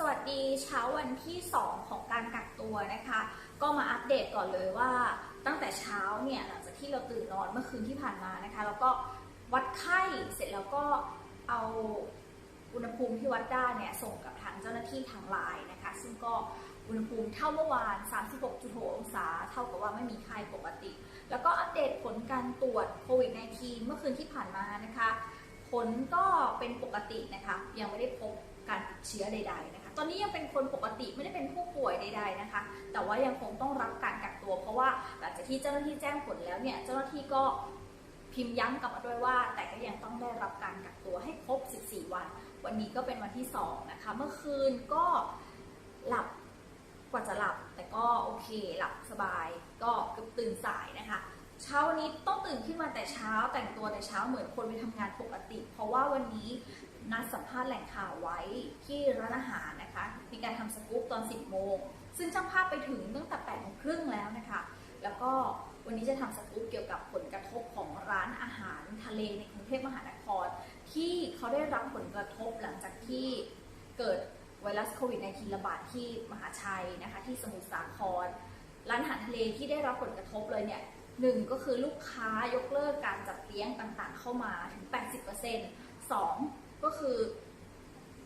สวัสดีเช้าวันที่ 2 ของการกักตัวนะคะ ก็มาอัปเดตก่อนเลยว่า ตั้งแต่เช้าเนี่ยหลังจากที่เราตื่นนอนเมื่อคืนที่ผ่านมานะคะ แล้วก็วัดไข้เสร็จแล้วก็เอาอุณหภูมิที่วัดได้เนี่ยส่งกับทางเจ้าหน้าที่ทางไลน์นะคะ ซึ่งก็อุณหภูมิเท่าเมื่อวาน 36.6 องศา เท่ากับว่าไม่มีไข้ปกติ แล้วก็อัปเดตผลการตรวจโควิด -19 เมื่อคืนที่ผ่านมานะคะ ผลก็เป็นปกตินะคะ ยังไม่ได้พบ การติดเชื้อใด ๆนะคะ ตอนนี้ยังเป็นคนปกติไม่ได้เป็นผู้ป่วยใด ๆนะคะ แต่ว่ายังคงต้องรับการกักตัว เพราะว่าหลังจากที่เจ้าหน้าที่แจ้งผลแล้วเนี่ยเจ้าหน้าที่ก็พิมพ์ย้ำกลับมาด้วยว่า แต่ก็ยังต้องได้รับการกักตัวให้ครบ 14 วัน วันนี้ก็เป็นวันที่ 2 นะคะ เมื่อคืนก็หลับกว่าจะหลับแต่ก็โอเคหลับสบายก็เกือบตื่นสาย เช้าวันนี้ต้องตื่นขึ้นมาแต่เช้าแต่งตัวแต่เช้าเหมือนคนไปทำงานปกติ เพราะว่าวันนี้นัดสัมภาษณ์แหล่งข่าวไว้ที่ร้านอาหารนะคะ มีการทำสกู๊ปตอน 10 โมง ซึ่งช่างภาพไปถึงตั้งแต่8โมงครึ่งแล้วนะคะ แล้วก็วันนี้จะทำสกู๊ปเกี่ยวกับผลกระทบของร้านอาหารทะเลในกรุงเทพมหานคร ที่เขาได้รับผลกระทบหลังจากที่เกิดไวรัสโควิด -19 ระบาดที่มหาชัยนะคะที่สมุทรสาครร้านอาหารทะเลที่ได้รับผลกระทบเลยเนี่ย หนึ่งก็คือลูกค้ายกเลิกการจัดเลี้ยงต่างๆ เข้ามาถึง 80%สองก็คือ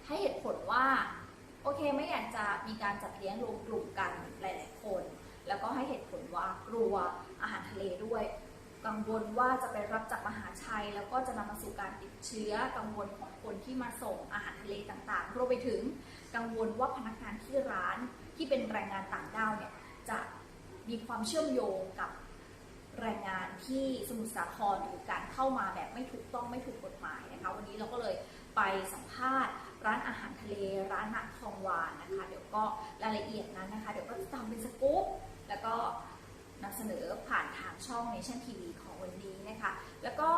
ให้เหตุผลว่า โอเคไม่อยากจะมีการจัดเลี้ยงรวมกลุ่มกันหลายๆคน แล้วก็ให้เหตุผลว่ากลัวอาหารทะเลด้วย กังวลว่าจะไปรับจากมหาชัย แล้วก็จะนำมาสู่การติดเชื้อกังวลของคนที่มาส่งอาหารทะเลต่างๆรวมไปถึงกังวลว่าพนักงานที่ร้านที่เป็นแรงงานต่างด้าวเนี่ยจะมีความเชื่อมโยงกับ แรงงานที่สมุทรสาครหรือการเข้ามาแบบไม่ถูกต้องไม่ถูกกฎหมายนะคะ วันนี้เราก็เลยไปสัมภาษณ์ ร้านอาหารทะเล ร้านนักทองหวานนะคะ เดี๋ยวก็รายละเอียดนั้นนะคะ เดี๋ยวก็จะทำเป็นสกู๊ปแล้วก็นำเสนอผ่านทางช่อง Nation TV ของวันนี้นะคะ แล้วก็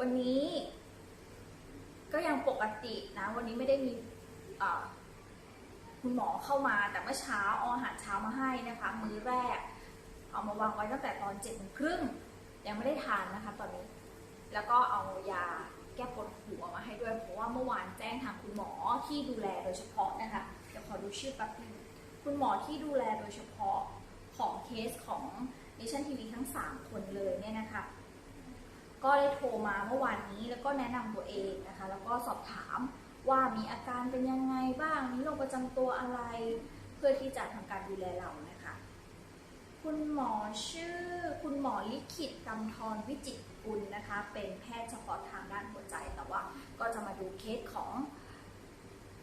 วันนี้ ก็ยังปกตินะวันนี้ไม่ได้มีคุณหมอเข้ามาแต่เมื่อเช้าเอาอาหารเช้ามาให้นะคะ มื้อแรกามาวางไว้ตั้งแต่ตอนเจ็ดโมงครึ่งยังไม่ได้ทานนะคะ ตอนนี้ แล้วก็เอายาแก้ปวดหัวมาให้ด้วย เพราะว่าเมื่อวานแจ้งทางคุณหมอที่ดูแลโดยเฉพาะนะคะ เดี๋ยวขอดูชื่อแป๊บนึงคุณหมอที่ดูแลโดยเฉพาะของเคสของ Nation TV ทั้ง 3 คนเลยเนี่ยนะคะ ก็ได้โทรมาเมื่อวานนี้แล้วก็แนะนำตัวเองนะคะ แล้วก็สอบถามว่ามีอาการเป็นยังไงบ้าง มีโรคประจำตัวอะไร เพื่อที่จะทำการดูแลเรานะคะ คุณหมอชื่อคุณหมอลิขิตกำธรวิจิตรกุลนะคะ เป็นแพทย์เฉพาะทางด้านหัวใจแต่ว่าก็จะมาดูเคสของ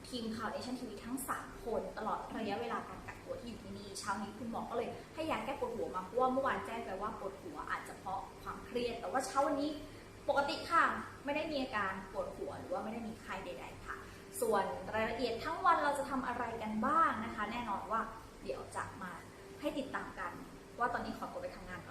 ทีมข่าวเนชั่นทีวีทั้ง 3 คนตลอดระยะเวลาการกักตัวที่อยู่ที่นี่เช้านี้คุณหมอก็เลยให้ยาแก้ปวดหัวมาเพราะว่าเมื่อวานแจ้งไปว่าปวดหัวอาจจะเพราะความเครียด แต่ว่าเช้าวันนี้ปกติค่ะไม่ได้มีอาการปวดหัวหรือว่าไม่ได้มีไข้ใด ๆ ค่ะ ส่วนรายละเอียดทั้งวันเราจะทำอะไรกันบ้างนะคะ แน่นอนว่าเดี๋ยวจะมาให้ติดตามกัน ว่าตอนนี้ขอตัวไปทำงานก่อน